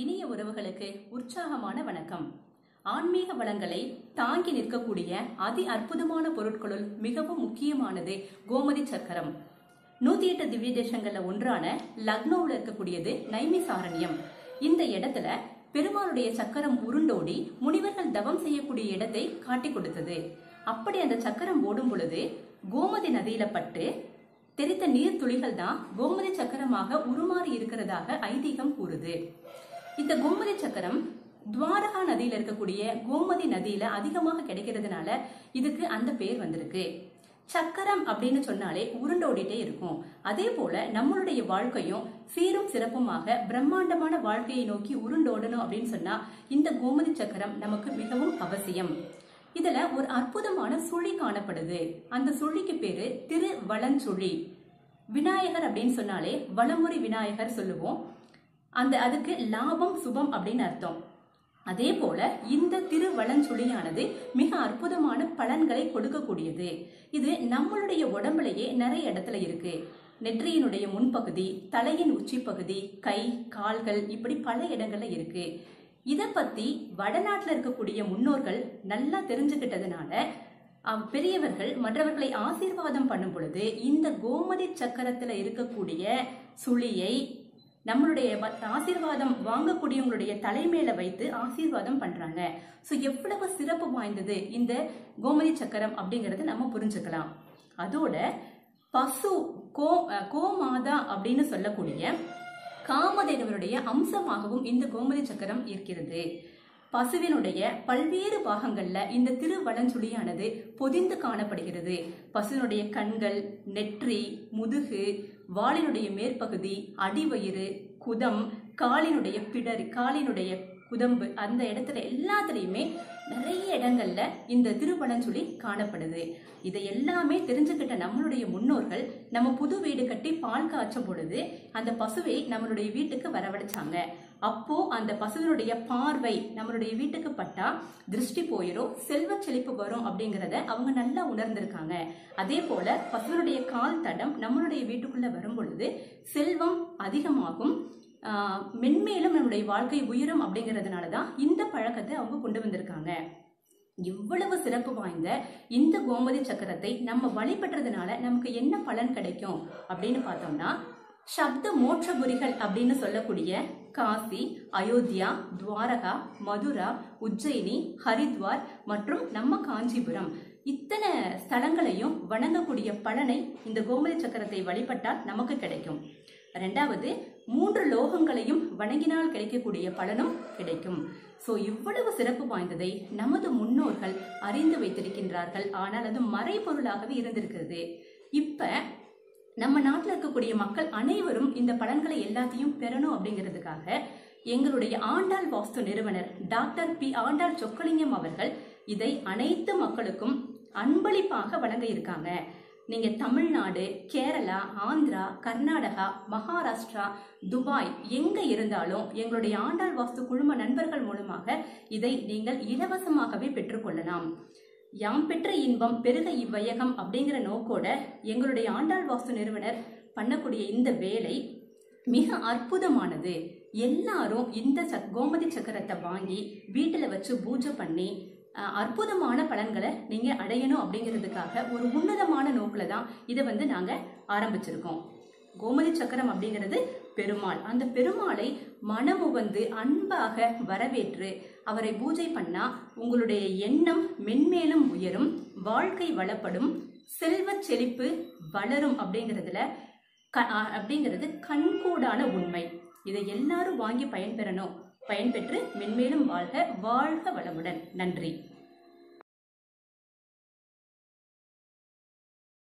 இனிய உறவுகளுக்கு உற்சாகமான வணக்கம். ஆன்மீக வளங்களை தாங்கி நிற்கக்கூடிய அதி அற்புதமான பொருட்களுள் மிகவும் முக்கியமானது கோமதி சக்கரம். நூத்தி எட்டு திவ்ய தேசங்கள்ல ஒன்றான லக்னோவில் இருக்கக்கூடியது நைமிசாரண்யம். இந்த இடத்துல பெருமாளுடைய சக்கரம் உருண்டோடி முனிவர்கள் தவம் செய்யக்கூடிய இடத்தை காட்டி கொடுத்தது. அப்படி அந்த சக்கரம் ஓடும் பொழுது கோமதி நதியில பட்டு தெரித்த நீர் துளிகள் தான் கோமதி சக்கரமாக உருமாறி இருக்கிறதாக ஐதீகம் கூறுது. இந்த கோமதி சக்கரம் துவாரகா நதியில இருக்கக்கூடிய கோமதி நதியில அதிகமாக கிடைக்கிறதுனால இதுக்கு அந்த பேர் வந்திருக்கு. சக்கரம் அப்படின்னு சொன்னாலே உருண்டோடிட்டே இருக்கும். அதே போல நம்மளுடைய வாழ்க்கையும் சீரும் சிறப்புமாக பிரம்மாண்டமான வாழ்க்கையை நோக்கி உருண்டோடணும் அப்படின்னு சொன்னா இந்த கோமதி சக்கரம் நமக்கு மிகவும் அவசியம். இதுல ஒரு அற்புதமான சுழி காணப்படுது. அந்த சுழிக்கு பேரு வளஞ்சுழி விநாயகர் அப்படின்னு சொன்னாலே வளமுறை விநாயகர் சொல்லுவோம். அந்த அதுக்கு லாபம் சுபம் அப்படின்னு அர்த்தம். அதே போல இந்த திருவளஞ்சுழியானது மிக அற்புதமான பலன்களை கொடுக்கக்கூடியது. இது நம்மளுடைய உடம்புலயே நிறைய இடத்துல இருக்கு. நெற்றியினுடைய முன்பகுதி தலையின் உச்சி பகுதி கை கால்கள் இப்படி பல இடங்கள்ல இருக்கு. இதை பத்தி வடநாட்டில் இருக்கக்கூடிய முன்னோர்கள் நல்லா தெரிஞ்சுக்கிட்டதுனால பெரியவர்கள் மற்றவர்களை ஆசீர்வாதம் பண்ணும் பொழுது இந்த கோமதி சக்கரத்துல இருக்கக்கூடிய சுழியை நம்மளுடைய ஆசீர்வாதம் வாங்கக்கூடியவங்களுடைய தலைமையில வைத்து ஆசீர்வாதம் பண்றாங்க. ஸோ எவ்வளவு சிறப்பு வாய்ந்தது இந்த கோமதி சக்கரம் அப்படிங்கறத நம்ம புரிஞ்சுக்கலாம். அதோட பசு கோ கோமாதா அப்படின்னு சொல்லக்கூடிய காமதேவனுடைய அம்சமாகவும் இந்த கோமதி சக்கரம் இருக்கிறது. பசுவினுடைய பல்வேறு பாகங்கள்ல இந்த திருவளஞ்சுழியானது பொதிந்து காணப்படுகிறது. பசுவினுடைய கண்கள் நெற்றி முதுகு வாளினுடைய மேற்பகுதி அடிவயிறு குதம் காலினுடைய பிடரி காலினுடைய குதம்பு அந்த இடத்துல எல்லாத்துலேயுமே நிறைய இடங்கள்ல இந்த திருப்பழஞ்சொலி காணப்படுது. இதை எல்லாமே தெரிஞ்சுக்கிட்ட நம்மளுடைய முன்னோர்கள் நம்ம புது வீடு கட்டி பால் காய்ச்சும் பொழுது அந்த பசுவை நம்மளுடைய வீட்டுக்கு வரவழைச்சாங்க. அப்போ அந்த பசுவினுடைய பார்வை நம்மளுடைய வீட்டுக்கு பட்டா திருஷ்டி போயிடும் செல்வ செழிப்பு வரும் அப்படிங்கிறத அவங்க நல்லா உணர்ந்திருக்காங்க. அதே போல பசுவினுடைய கால் தடம் நம்மளுடைய வீட்டுக்குள்ள வரும் பொழுது செல்வம் அதிகமாகும் மென்மேலும் நம்முடைய வாழ்க்கை உயரும் அப்படிங்கிறதுனால தான் இந்த பழக்கத்தை அவங்க கொண்டு வந்திருக்காங்க. இவ்வளவு சிறப்பு வாய்ந்த இந்த கோமதி சக்கரத்தை நம்ம வழிபடுறதுனால நமக்கு என்ன பலன் கிடைக்கும் அப்படின்னு பார்த்தோம்னா சப்த மோற்றபுரிகள் அப்படின்னு சொல்லக்கூடிய காசி அயோத்தியா துவாரகா மதுரா உஜ்ஜயினி ஹரித்வார் மற்றும் நம்ம காஞ்சிபுரம். இத்தனை ஸ்தலங்களையும் வணங்கக்கூடிய பலனை இந்த கோமதி சக்கரத்தை வழிபட்டால் நமக்கு கிடைக்கும். ரெண்டாவது மூன்று லோகங்களையும் வணங்கினால் கிடைக்கக்கூடிய பலனும் கிடைக்கும். சோ இவ்வளவு சிறப்பு வாய்ந்ததை நமது முன்னோர்கள் அறிந்து வைத்திருக்கின்றார்கள். ஆனால் அது மறைபொருளாகவே இருந்திருக்கிறது. இப்ப நம்ம நாட்டில் இருக்கக்கூடிய மக்கள் அனைவரும் இந்த பலன்களை எல்லாத்தையும் பெறணும் அப்படிங்கிறதுக்காக எங்களுடைய ஆண்டாள் வாஸ்து நிறுவனர் டாக்டர் பி. ஆண்டாள் சொக்கலிங்கம் அவர்கள் இதை அனைத்து மக்களுக்கும் அன்பளிப்பாக வழங்க இருக்காங்க. நீங்க தமிழ்நாடு கேரளா ஆந்திரா கர்நாடகா மகாராஷ்டிரா துபாய் எங்க இருந்தாலும் எங்களுடைய ஆண்டாள் வாஸ்து குழும நண்பர்கள் மூலமாக இதை நீங்கள் இலவசமாகவே பெற்றுக்கொள்ளலாம் யாம் பெற்ற இன்பம் பெருக இவ்வையகம் அப்படிங்கிற நோக்கோட எங்களுடைய ஆண்டாள் வாஸ்து நிறுவனர் பண்ணக்கூடிய இந்த வேலை மிக அற்புதமானது. எல்லாரும் இந்த சக்- கோமதி சக்கரத்தை வாங்கி வீட்டில் வச்சு பூஜை பண்ணி அற்புதமான பலன்களை நீங்கள் அடையணும் அப்படிங்கிறதுக்காக ஒரு உன்னதமான நோக்கில் தான் இதை வந்து நாங்கள் ஆரம்பிச்சிருக்கோம். கோமதி சக்கரம் அப்படிங்கிறது பெருமாள். அந்த பெருமாளை மனமுகந்து அன்பாக வரவேற்று அவரை பூஜை பண்ணா உங்களுடைய எண்ணம் மென்மேலும் உயரும் வாழ்க்கை வளப்படும் செல்வச் செழிப்பு வளரும் அப்படிங்கிறதுல க- அப்படிங்கிறது கண்கூடான உண்மை. இதை எல்லாரும் வாங்கி பயன்பெறணும். பயன்பெற்று மென்மேலும் வாழ்க வாழ்க வளமுடன். நன்றி.